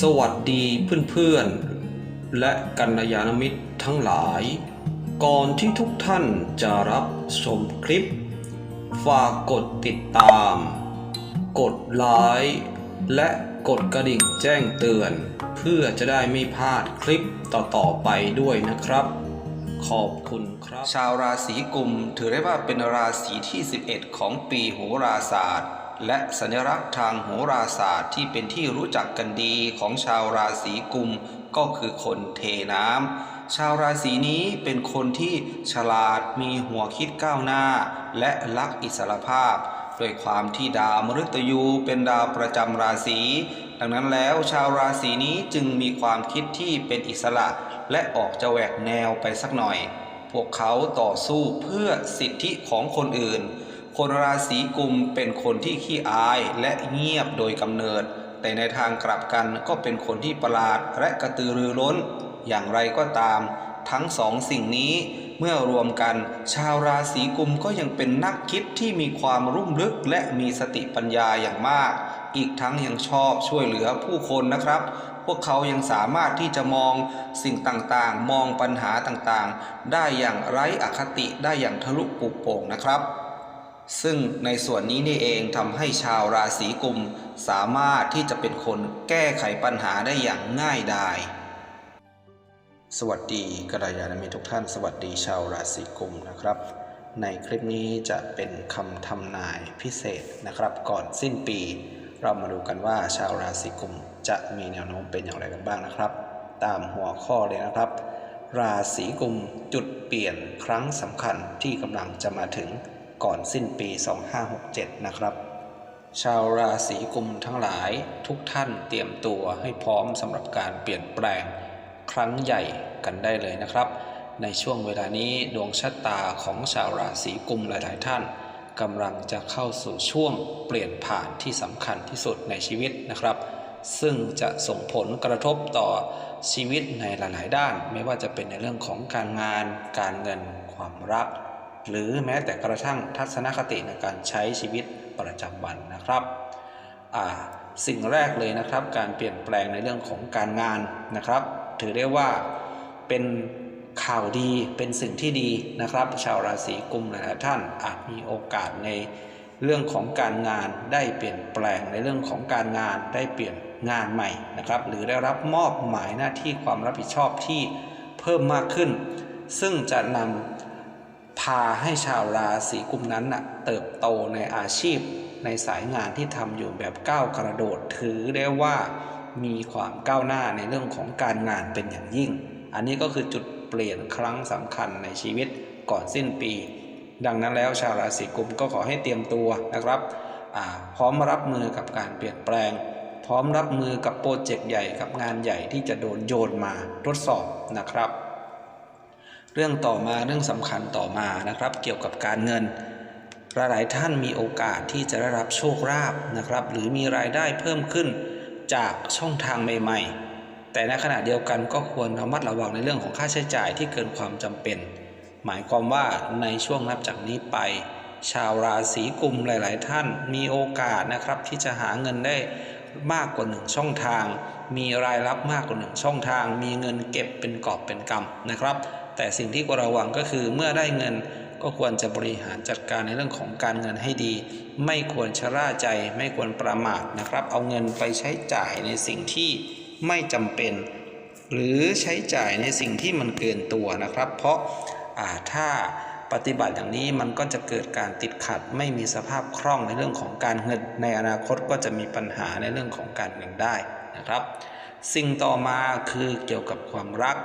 สวัสดีเพื่อนๆ และกัลยาณมิตรทั้งหลาย ก่อนที่ทุกท่านจะรับชมคลิป ฝากกดติดตาม กดไลค์และกดกระดิ่งแจ้งเตือน เพื่อจะได้ไม่พลาดคลิปต่อๆไปด้วยนะครับ ขอบคุณครับ ชาวราศีกุมถือได้ว่าเป็นราศีที่ 11 ของปีโหราศาสตร์ และสัญลักษณ์ทางโหราศาสตร์ที่เป็นที่รู้จักกันดีของชาวราศีกุมก็คือคนเทน้ำชาวราศีนี้เป็นคนที่ฉลาดมีหัวคิดก้าวหน้า และรักอิสรภาพด้วยความที่ดาวมฤตยูเป็นดาวประจำราศีดังนั้นแล้วชาวราศีนี้จึงมีความคิดที่เป็นอิสระและออกจะแหวกแนวไปสักหน่อย พวกเขาต่อสู้เพื่อสิทธิของคนอื่น คนราศีกุมเป็นคนที่ขี้อายและเงียบโดยกำเนิด แต่ในทางกลับกันก็เป็นคนที่ประหลาดและกระตือรือร้น อย่างไรก็ตาม ทั้งสองสิ่งนี้เมื่อรวมกัน ชาวราศีกุมก็ยังเป็นนักคิดที่มีความรุ่มลึกและมีสติปัญญาอย่างมาก อีกทั้งยังชอบช่วยเหลือผู้คนนะครับ พวกเขายังสามารถที่จะมองสิ่งต่างๆ มองปัญหาต่างๆ ได้อย่างไร้อคติได้อย่างทะลุปุโป่งนะครับ ซึ่งในส่วนนี้นี่เองทำให้ชาวราศีกุม สามารถที่จะเป็นคนแก้ไขปัญหาได้อย่างง่ายดายสวัสดีกระยาณมิตรทุกท่าน สวัสดีชาวราศีกุมนะครับ ในคลิปนี้จะเป็นคำทำนายพิเศษนะครับ ก่อนสิ้นปี เรามาดูกันว่าชาวราศีกุมจะมีแนวโน้มเป็นอย่างไรกันบ้างนะครับ ตามหัวข้อเลยนะครับ ราศีกุมจุดเปลี่ยนครั้งสำคัญที่กำลังจะมาถึง ก่อนสิ้นปี 2567 นะครับ ชาวราศีกุมทั้งหลายทุกท่านเตรียมตัวให้พร้อมสำหรับการเปลี่ยนแปลงครั้งใหญ่กันได้เลยนะครับ ในช่วงเวลานี้ดวงชะตาของชาวราศีกุมหลาย ๆ ท่านกำลังจะเข้าสู่ช่วงเปลี่ยนผ่านที่สำคัญที่สุดในชีวิตนะครับ ซึ่งจะส่งผลกระทบต่อชีวิตในหลาย ๆ ด้าน ไม่ว่าจะเป็นในเรื่องของการงาน การเงิน ความรัก หรือแม้แต่กระทั่งทัศนคติในการใช้ชีวิตประจำวันนะครับสิ่งแรกเลยนะครับ การเปลี่ยนแปลงในเรื่องของการงานนะครับ ถือได้ว่าเป็นข่าวดีเป็นสิ่งที่ดีนะครับ ชาวราศีกุมหลายท่านอาจมีโอกาสในเรื่องของการงานได้เปลี่ยนแปลงในเรื่องของการงานได้เปลี่ยนงานใหม่นะครับ หรือได้รับมอบหมายหน้าที่ความรับผิดชอบที่เพิ่มมากขึ้น ซึ่งจะนำ พาให้ชาวราศีกุมนั้นนะเติบโตในอาชีพในสายงานที่ทำอยู่แบบก้าวกระโดดถือได้ว่ามีความก้าวหน้าในเรื่องของการงานเป็นอย่างยิ่ง อันนี้ก็คือจุดเปลี่ยนครั้งสำคัญในชีวิตก่อนสิ้นปี ดังนั้นแล้วชาวราศีกุมก็ขอให้เตรียมตัวนะครับ พร้อมรับมือกับการเปลี่ยนแปลง พร้อมรับมือกับโปรเจกต์ใหญ่กับงานใหญ่ที่จะโดนโยนมาทดสอบนะครับ เรื่องต่อมาเรื่องสำคัญต่อมานะครับ เกี่ยวกับการเงินหลายท่านมีโอกาสที่จะได้รับโชคลาภนะครับ หรือมีรายได้เพิ่มขึ้นจากช่องทางใหม่ๆ แต่ในขณะเดียวกันก็ควรระมัดระวังในเรื่องของค่าใช้จ่ายที่เกินความจำเป็น หมายความว่าในช่วงนับจากนี้ไป ชาวราศีกุมหลาย ๆ ท่านมีโอกาสนะครับที่จะหาเงินได้มากกว่าหนึ่งช่องทาง มีรายรับมากกว่าหนึ่งช่องทาง มีเงินเก็บเป็นกอบเป็นกำนะครับ แต่สิ่งที่ควรระวังก็คือเมื่อได้เงินก็ควรจะบริหารจัดการในเรื่องของการเงินให้ดี ไม่ควรชะล่าใจ ไม่ควรประมาทนะครับ เอาเงินไปใช้จ่ายในสิ่งที่ไม่จำเป็น หรือใช้จ่ายในสิ่งที่มันเกินตัวนะครับ เพราะาถ้าปฏิบัติอย่างนี้มันก็จะเกิดการติดขัด ไม่มีสภาพคล่องในเรื่องของการเงิน ในอนาคตก็จะมีปัญหาในเรื่องของการเงินได้นะครับ สิ่งต่อมาคือเกี่ยวกับความรัก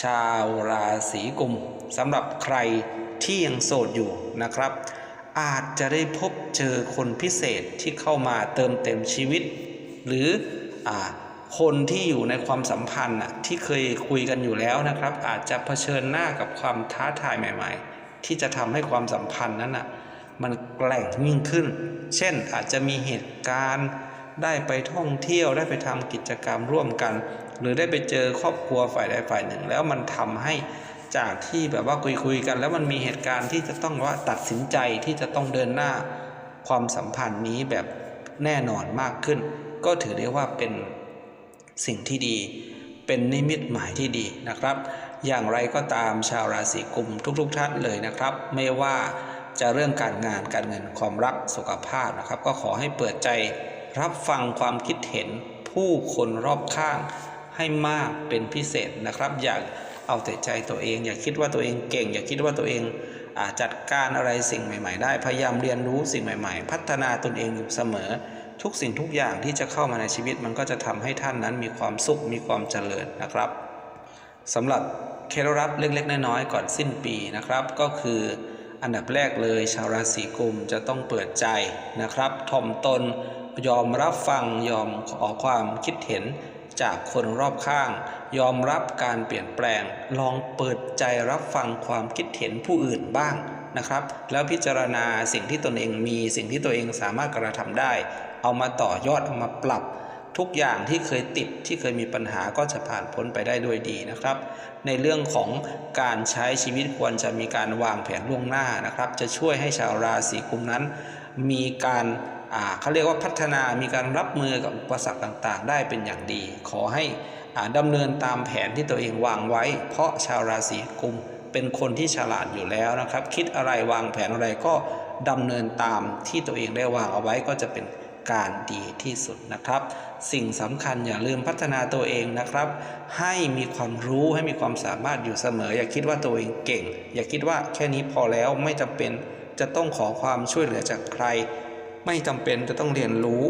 ชาวราศีกุมสำหรับใครที่ยังโสดอยู่นะครับ อาจจะได้พบเจอคนพิเศษที่เข้ามาเติมเต็มชีวิต หรืออคนที่อยู่ในความสัมพันธ์ที่เคยคุยกันอยู่แล้วนะครับ อาจจะเผชิญหน้ากับความท้าทายใหม่ๆ ที่จะทำให้ความสัมพันธ์นั้นนะมันแกร่งยิ่งขึ้น เช่นอาจจะมีเหตุการณ์ได้ไปท่องเที่ยวได้ไปทำกิจกรรมร่วมกัน หรือได้ไปเจอครอบครัวฝ่ายใดฝ่ายหนึ่ง แล้วมันทำให้จากที่แบบว่าคุยคุยๆกัน แล้วมันมีเหตุการณ์ที่จะต้องว่าตัดสินใจที่จะต้องเดินหน้าความสัมพันธ์นี้แบบแน่นอนมากขึ้น ก็ถือได้ว่าเป็นสิ่งที่ดี เป็นนิมิตหมายที่ดีนะครับ อย่างไรก็ตามชาวราศีกุมทุกๆท่านเลยนะครับ ไม่ว่าจะเรื่องการงานการเงินความรักสุขภาพนะครับ ก็ขอให้เปิดใจรับฟังความคิดเห็นผู้คนรอบข้าง ให้มากเป็นพิเศษนะครับ อย่าเอาแต่ใจตัวเอง อย่าคิดว่าตัวเองเก่ง อย่าคิดว่าตัวเองอจัดการอะไรสิ่งใหม่ ๆ ได้พยายามเรียนรู้สิ่งใหม่ ๆ พัฒนาตนเองอยู่เสมอ ทุกสิ่งทุกอย่างที่จะเข้ามาในชีวิตมันก็จะทำให้ท่านนั้นมีความสุขมีความเจริญนะครับสำหรับเคล็ดลับเล็กๆน้อยๆก่อนสิ้นปีนะครับ ก็คืออันดับแรกเลยชาวราศีกุมจะต้องเปิดใจนะครับถ่อมตนยอมรับฟังยอมขอความคิดเห็น จากคนรอบข้าง ยอมรับการเปลี่ยนแปลง ลองเปิดใจรับฟังความคิดเห็นผู้อื่นบ้างนะครับ แล้วพิจารณาสิ่งที่ตนเองมีสิ่งที่ตัวเองสามารถกระทำได้ เอามาต่อยอดเอามาปรับ ทุกอย่างที่เคยติดที่เคยมีปัญหาก็จะผ่านพ้นไปได้ด้วยดีนะครับ ในเรื่องของการใช้ชีวิตควรจะมีการวางแผนล่วงหน้านะครับ จะช่วยให้ชาวราศีกุมนั้น มีการ เขาเรียกว่าพัฒนามีการรับมือกับอุปสรรคต่างๆ ได้เป็นอย่างดี ขอให้อ่าดำเนินตามแผนที่ตัวเองวางไว้ เพราะชาวราศีกุมเป็นคนที่ฉลาดอยู่แล้วนะครับ คิดอะไรวางแผนอะไรก็ดำเนินตามที่ตัวเองได้วางเอาไว้ก็จะเป็นการดีที่สุดนะครับ สิ่งสำคัญอย่าลืมพัฒนาตัวเองนะครับ ให้มีความรู้ให้มีความสามารถอยู่เสมอ อย่าคิดว่าตัวเองเก่ง อย่าคิดว่าแค่นี้พอแล้วไม่จำเป็นจะต้องขอความช่วยเหลือจากใคร ไม่จำเป็นจะต้องเรียนรู้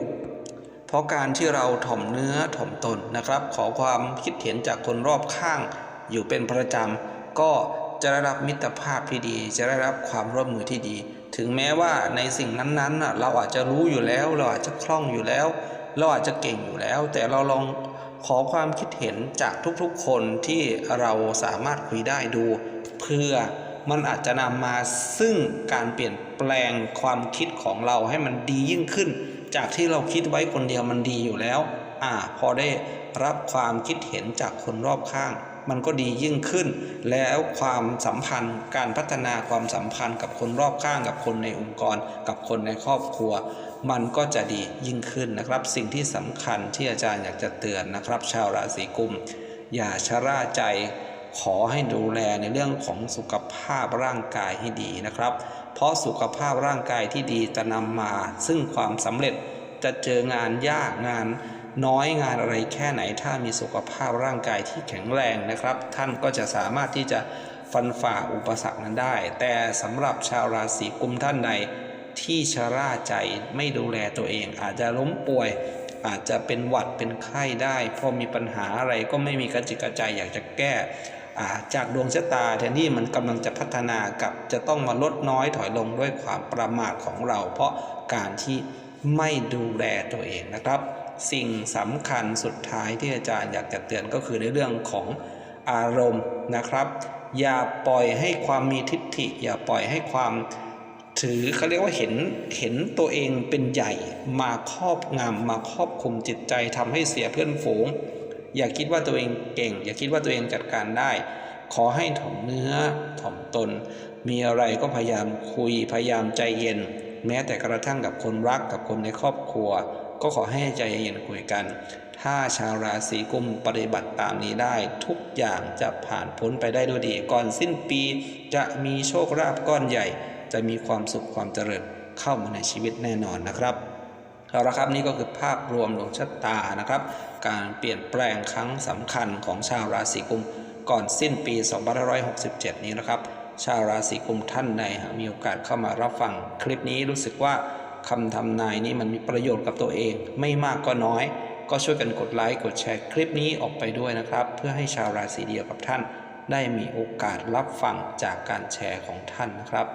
เพราะการที่เราถ่อมเนื้อถ่อมตนนะครับ ขอความคิดเห็นจากคนรอบข้างอยู่เป็นประจำก็จะได้รับมิตรภาพที่ดี จะได้รับความร่วมมือที่ดี ถึงแม้ว่าในสิ่งนั้นๆ เราอาจจะรู้อยู่แล้ว เราอาจจะคล่องอยู่แล้ว เราอาจจะเก่งอยู่แล้ว แต่เราลองขอความคิดเห็นจากทุกๆคนที่เราสามารถคุยได้ดู เพื่อ มันอาจจะนำมาซึ่งการเปลี่ยนแปลงความคิดของเราให้มันดียิ่งขึ้น จากที่เราคิดไว้คนเดียวมันดีอยู่แล้ว อ่า พอได้รับความคิดเห็นจากคนรอบข้าง มันก็ดียิ่งขึ้น แล้วความสัมพันธ์การพัฒนาความสัมพันธ์กับคนรอบข้างกับคนในองค์กร กับคนในครอบครัว มันก็จะดียิ่งขึ้นนะครับ สิ่งที่สำคัญที่อาจารย์อยากจะเตือนนะครับ ชาวราศีกุม อย่าชะล่าใจ ขอให้ดูแลในเรื่องของสุขภาพร่างกายให้ดีนะครับ เพราะสุขภาพร่างกายที่ดีจะนำมา ซึ่งความสำเร็จจะเจองานยากงานน้อยงานอะไรแค่ไหนถ้ามีสุขภาพร่างกายที่แข็งแรงนะครับ ท่านก็จะสามารถที่จะฟันฝ่าอุปสรรคนั้นได้ แต่สำหรับชาวราศีกุมท่านใดที่ชะล่าใจไม่ดูแลตัวเอง อาจจะล้มป่วย อาจจะเป็นหวัดเป็นไข้ได้พอมีปัญหาอะไรก็ไม่มีกระจิกกระใจอยากจะแก้ จากดวงชะตาแทนที่มันกำลังจะพัฒนากับจะต้องมาลดน้อยถอยลงด้วยความประมาทของเรา เพราะการที่ไม่ดูแลตัวเองนะครับ สิ่งสำคัญสุดท้ายที่อาจารย์อยากจะเตือนก็คือในเรื่องของอารมณ์นะครับ อย่าปล่อยให้ความมีทิฏฐิ อย่าปล่อยให้ความถือเขาเรียกว่าเห็นเห็นตัวเองเป็นใหญ่มาครอบงำมาครอบคุมจิตใจทำให้เสียเพื่อนฝูง อย่าคิดว่าตัวเองเก่ง อย่าคิดว่าตัวเองจัดการได้ ขอให้ถ่อมเนื้อถ่อมตน มีอะไรก็พยายามคุยพยายามใจเย็น แม้แต่กระทั่งกับคนรักกับคนในครอบครัว ก็ขอให้ใจเย็นคุยกัน ถ้าชาวราศีกุมปฏิบัติตามนี้ได้ ทุกอย่างจะผ่านพ้นไปได้ด้วยดี ก่อนสิ้นปีจะมีโชคลาภก้อนใหญ่ จะมีความสุขความเจริญเข้ามาในชีวิตแน่นอนนะครับเอาละครับนี่ก็คือภาพรวมดวงชะตานะครับ การเปลี่ยนแปลงครั้งสำคัญของชาวราศีกุมก่อนสิ้นปี 2567 นี้นะครับ ชาวราศีกุมท่านใดมีโอกาสเข้ามารับฟังคลิปนี้รู้สึกว่าคำทำนายนี้มันมีประโยชน์กับตัวเอง ไม่มากก็น้อย ก็ช่วยกันกดไลค์กดแชร์คลิปนี้ออกไปด้วยนะครับ เพื่อให้ชาวราศีเดียวกับท่าน ได้มีโอกาสรับฟังจากการแชร์ของท่านนะครับ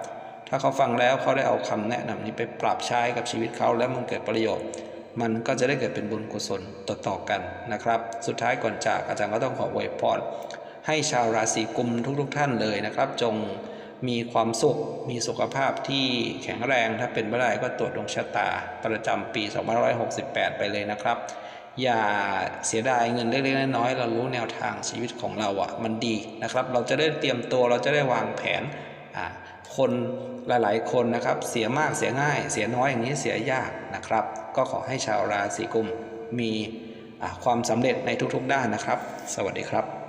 ถ้าเขาฟังแล้วเขาได้เอาคำแนะนำนี้ไปปรับใช้กับชีวิตเขาแล้วมันเกิดประโยชน์ มันก็จะได้เกิดเป็นบุญกุศลต่อๆกันนะครับ สุดท้ายก่อนจากอาจารย์ก็ต้องขออวยพรให้ชาวราศีกุมทุกๆท่านเลยนะครับ จงมีความสุข มีสุขภาพที่แข็งแรงถ้าเป็นไม่ได้ก็ตรวจดวงชะตาประจำปี2568 ไปเลยนะครับ อย่าเสียดายเงินเล็กๆน้อยๆเรารู้แนวทางชีวิตของเราอะ่ะมันดีนะครับ เราจะได้เตรียมตัวเราจะได้วางแผน คนหลายๆ คนนะครับเสียมากเสียง่าย เสียน้อยอย่างนี้เสียยากนะครับ ก็ขอให้ชาวราศีกุมมีความสำเร็จในทุกๆด้านนะครับ สวัสดีครับ